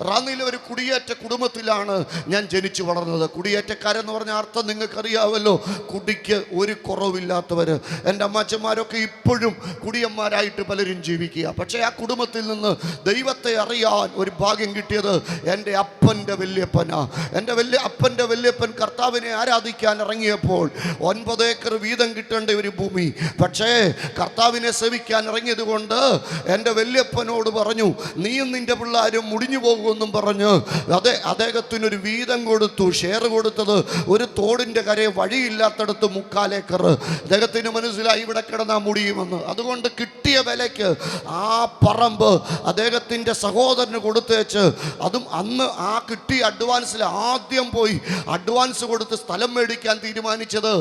റാന്നിയിലെ ഒരു കുടിയേറ്റ കുടുംബത്തിലാണ് ഞാൻ ജനിച്ചു വളർന്നത്. കുടിയേറ്റക്കാരെന്ന് പറഞ്ഞ അർത്ഥം നിങ്ങൾക്കറിയാമല്ലോ. കുടിക്ക് ഒരു കുറവില്ലാത്തവർ. എന്റെ അമ്മാച്ചന്മാരൊക്കെ ഇപ്പോഴും കുടിയന്മാരായിട്ട് പലരും ജീവിക്കുക. പക്ഷേ ആ കുടുംബത്തിൽ നിന്ന് ദൈവത്തെ അറിയാൻ ഒരു ഭാഗ്യം കിട്ടിയത് എന്റെ അപ്പന്റെ വല്യപ്പനാ. എന്റെ വലിയ അപ്പന്റെ വല്യപ്പൻ കർത്താവിനെ ആരാധിക്കാൻ ഇറങ്ങിയപ്പോൾ ഒൻപത് ഏക്കർ വീതം കിട്ടേണ്ട ഒരു ഭൂമി. പക്ഷേ കർത്താവിനെ സേവിക്കാൻ ഇറങ്ങിയത് കൊണ്ട് എന്റെ വല്യപ്പനോട് പറഞ്ഞു നീയും നിന്റെ പിള്ളേരും മുടിഞ്ഞു പോകുമെന്നും പറഞ്ഞ്. അതെ അദ്ദേഹത്തിനൊരു വീതം കൊടുത്തു ഷെയർ കൊടുത്തത് ഒരു തോടിന്റെ കരയെ വഴിയില്ലാത്തടത്ത് മുക്കാലേക്കർ അദ്ദേഹത്തിന് മനസ്സിലായി ഇവിടെ കിടന്നാൽ മുടിയുമെന്ന്. അതുകൊണ്ട് കിട്ടിയ വിലയ്ക്ക് ആ പറമ്പ് അദ്ദേഹത്തിന്റെ സഹോദരന് കൊടുത്തേച്ച് അതും അന്ന് ആ കിട്ടിയ അഡ്വാൻസിൽ ആദ്യം പോയി അഡ്വാൻസ് കൊടുത്ത് സ്ഥലം മേടിക്കാൻ തീരുമാനിച്ചത്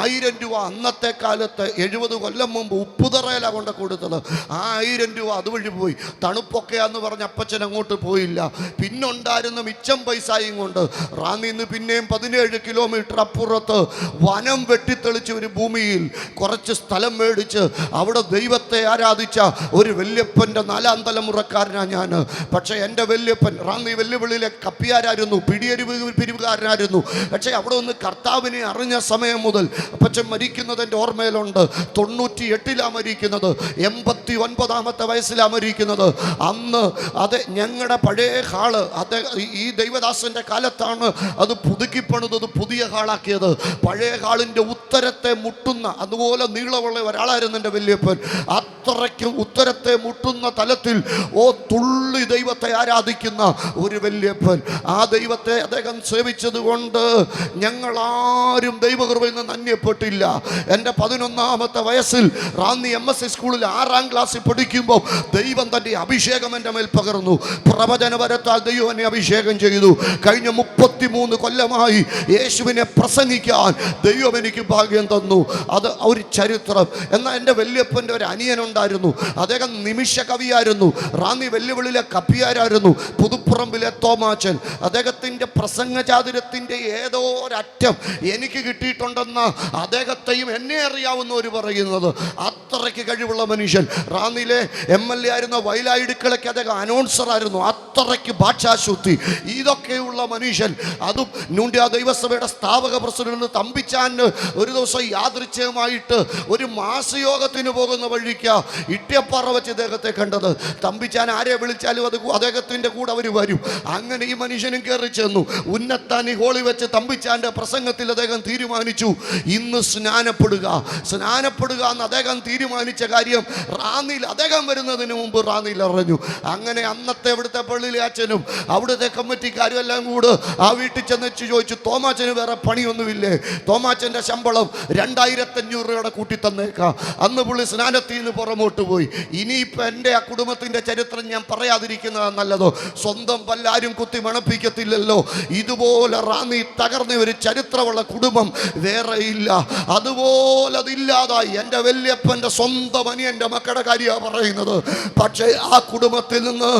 ആയിരം രൂപ അന്നത്തെ കാലത്ത് എഴുപത് കൊല്ലം മുമ്പ് ഉപ്പുതറയിലാണ് കൊണ്ട് കൊടുത്തത്. ആ ആയിരം രൂപ അതുവഴി പോയി. തണുപ്പൊക്കെയാന്ന് പറഞ്ഞ അപ്പച്ചൻ അങ്ങോട്ട് പോയില്ല. പിന്നുണ്ടായിരുന്ന മിച്ചം പൈസയും കൊണ്ട് റാന്നിയിൽ നിന്ന് പിന്നെയും പതിനേഴ് കിലോമീറ്റർ അപ്പുറത്ത് വനം വെട്ടിത്തെളിച്ച ഒരു ഭൂമിയിൽ കുറച്ച് സ്ഥലം മേടിച്ച് അവിടെ ദൈവത്തെ ആരാധിച്ച ഒരു വല്യപ്പന്റെ നാലാം തലമുറക്കാരനാണ് ഞാൻ. പക്ഷേ എന്റെ വല്യപ്പൻ റാന്നി വെല്ലുവിളിയിലെ കപ്പിയാരായിരുന്നു പിടിയരിവ് പിരിവുകാരനായിരുന്നു. പക്ഷേ അവിടെ ഒന്ന് കർത്താവിനെ അറിഞ്ഞ സമയം മുതൽ അപ്പച്ചൻ മരിക്കുന്നത് എന്റെ ഓർമ്മയിലുണ്ട്. തൊണ്ണൂറ്റി എട്ടിലാണ് മരിക്കുന്നത് എൺപത്തി ഒൻപതാമത്തെ വയസ്സിലാണ് മരിക്കുന്നത്. അന്ന് അത് ഞങ്ങളുടെ പഴയ ഹാൾ. അതേ ഈ ദൈവദാസന്റെ കാലത്താണ് അത് പുതുക്കി പണിതത് പുതിയ ഹാളാക്കിയത്. പഴയ ഹാളിന്റെ ഉത്തരത്തെ മുട്ടുന്ന അതുപോലെ നീളമുള്ള ഒരാളായിരുന്നു എന്റെ വലിയപ്പൻ. അത്രയ്ക്ക് ഉത്തരത്തെ മുട്ടുന്ന തലത്തിൽ ഓ തുള്ളി ദൈവത്തെ ആരാധിക്കുന്ന ഒരു വല്യപ്പൻ. ആ ദൈവത്തെ അദ്ദേഹം സേവിച്ചത് കൊണ്ട് ഞങ്ങളാരും ദൈവകൃപയിൽ നിന്ന് അന്യപ്പെട്ടില്ല. എന്റെ പതിനൊന്നാമത്തെ വയസ്സിൽ റാന്നി എം എസ് സി സ്കൂളിൽ ആറാം ക്ലാസ്സിൽ പഠിക്കുമ്പോൾ ദൈവം തന്റെ അഭിഷേകം എന്റെ മേൽ പകർന്നു. പ്രവചനപരത്താൽ ദൈവം എന്നെ അഭിഷേകം ചെയ്തു. കഴിഞ്ഞ മുപ്പത്തിമൂന്ന് കൊല്ലമായി യേശുവിനെ പ്രസംഗിക്കാൻ ദൈവം എനിക്ക് ഭാഗ്യം തന്നു. അത് ഒരു ചരിത്രം. എന്നാൽ എന്റെ വല്യപ്പന്റെ ഒരു അനിയനുണ്ടായിരുന്നു. അദ്ദേഹം നിമിഷ കവിയായിരുന്നു. റാന്നി വെല്ലുവിളിയിലെ കപ്പിയാരായിരുന്നു. പുതുപ്പുറമ്പിലെ തോമാച്ചൻ. അദ്ദേഹത്തിന്റെ പ്രസംഗചാതുരത്തിന്റെ ഏതോ ഒരറ്റം എനിക്ക് കിട്ടിയിട്ടുണ്ടെന്ന അദ്ദേഹത്തെയും എന്നെ അറിയാവുന്ന ഒരു പറയുന്നത്. അത്രയ്ക്ക് കഴിവുള്ള മനുഷ്യൻ. റാന്നിയിലെ എം എൽ എ ആയിരുന്ന വയലായിടുക്കളയ്ക്ക് അദ്ദേഹം അനൗൺസറായിരുന്നു അത്രയ്ക്ക് ഭാഷാശുദ്ധി. ഇതൊക്കെയുള്ള മനുഷ്യൻ. അതും നൂണ്ട്യ ദൈവസഭയുടെ സ്ഥാപക പ്രസിഡന്റ് തമ്പിച്ചാന് ഒരു ദിവസം യാദൃച്ഛയമായിട്ട് ഒരു മാസയോഗത്തിന് പോകുന്ന വഴിക്ക് ഇട്ടിയപ്പാറ വെച്ച് ഇദ്ദേഹത്തെ കണ്ടത്. തമ്പിച്ചാൻ ആരെ വിളിച്ചാലും അത് അദ്ദേഹത്തിന്റെ കൂടെ അവർ വരും. അങ്ങനെ ഈ മനുഷ്യനും കയറി ചെന്നു. ഉന്നത്താനി ഹോളി വെച്ച് തമ്പിച്ചാന്റെ പ്രസംഗത്തിൽ അദ്ദേഹം തീരുമാനിച്ചു. ഇന്ന് സ്നാനപ്പെടുക. സ്നാനപ്പെടുക എന്ന് അദ്ദേഹം തീരുമാനിച്ച കാര്യം റാന്നിയിൽ അദ്ദേഹം വരുന്നതിന് മുമ്പ് റാന്നിയിൽ അറിഞ്ഞു. അങ്ങനെ അന്നത്തെ ഇവിടുത്തെ പള്ളിയിലെ അച്ഛനും അവിടുത്തെ കമ്മിറ്റിക്കാരും എല്ലാം കൂടെ ആ വീട്ടിൽ ചെന്ന് ചോദിച്ചു തോമാച്ചന് വേറെ പണിയൊന്നുമില്ലേ? തോമാച്ചന്റെ ശമ്പളം രണ്ടായിരത്തഞ്ഞൂറ് രൂപയുടെ കൂട്ടി തന്നേക്കാം. അന്ന് പുള്ളി സ്നാനത്തിൽ നിന്ന് പുറമോട്ട് പോയി. ഇനിയിപ്പോൾ എന്റെ ആ കുടുംബത്തിന്റെ ചരിത്രം ഞാൻ പറയാതിരിക്കുന്നതാണ് നല്ലതോ? സ്വന്തം പല്ലാരും കുത്തി മണപ്പിക്കത്തില്ലല്ലോ? ഇതുപോലെ റാന്നി തകർന്ന ഒരു ചരിത്രമുള്ള കുടുംബം വേറെ ഇല്ല. അതുപോലെ അതില്ലാതായി എന്റെ വല്യപ്പന്റെ സ്വന്തം അനിയന്റെ മക്കളുടെ കാര്യമാണ് പറയുന്നത്. പക്ഷേ ആ കുടുംബത്തിൽ നിന്ന്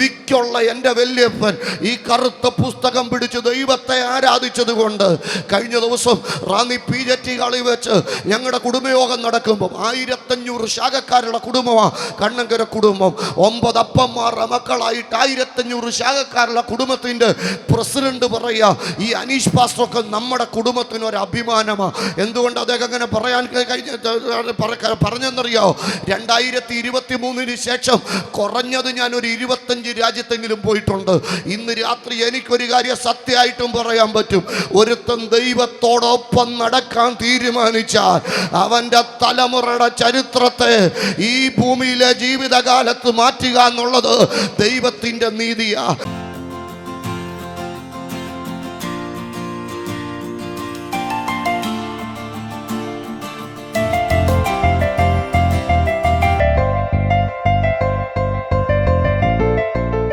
വിക്കുള്ള എന്റെ വല്യപ്പൻ ഈ കറുത്ത പുസ്തകം പിടിച്ച് ദൈവത്തെ ആരാധിച്ചത് കൊണ്ട് കഴിഞ്ഞ ദിവസം റാന്നി പി ജെ ടി കളി വെച്ച് ഞങ്ങളുടെ കുടുംബയോഗം നടക്കുമ്പോൾ ആയിരത്തഞ്ഞൂറ് ശാഖക്കാരുടെ കുടുംബമാണ് കണ്ണങ്കര കുടുംബം. ഒമ്പത് അപ്പന്മാരുടെ മക്കളായിട്ട് ആയിരത്തഞ്ഞൂറ് ശാഖക്കാരുടെ കുടുംബത്തിന്റെ പ്രസിഡന്റ് പറയുക ഈ അനീഷ് പാസ്റ്ററൊക്കെ നമ്മുടെ കുടുംബത്തിന് ഒരു അഭിമാനമാണ് എന്തുകൊണ്ട് അദ്ദേഹം അങ്ങനെ പറയാൻ കഴിഞ്ഞ പറ- പറഞ്ഞെന്നറിയാമോ രണ്ടായിരത്തി ഇരുപത്തി മൂന്നിന് ശേഷം കുറഞ്ഞത് ഞാൻ ഒരു ഇരുപത്തഞ്ച് രാജ്യത്തെങ്കിലും പോയിട്ടുണ്ട്? ഇന്ന് രാത്രി എനിക്കൊരു കാര്യം സത്യമായിട്ടും പറയാൻ പറ്റും. ഒരുത്തൻ ദൈവത്തോടൊപ്പം നടക്കാൻ തീരുമാനിച്ചാൽ അവന്റെ തലമുറയുടെ ചരിത്രത്തെ ഈ ഭൂമിയിലെ ജീവിതകാലത്ത് മാറ്റുക എന്നുള്ളത് ദൈവത്തിന്റെ നീതിയാ.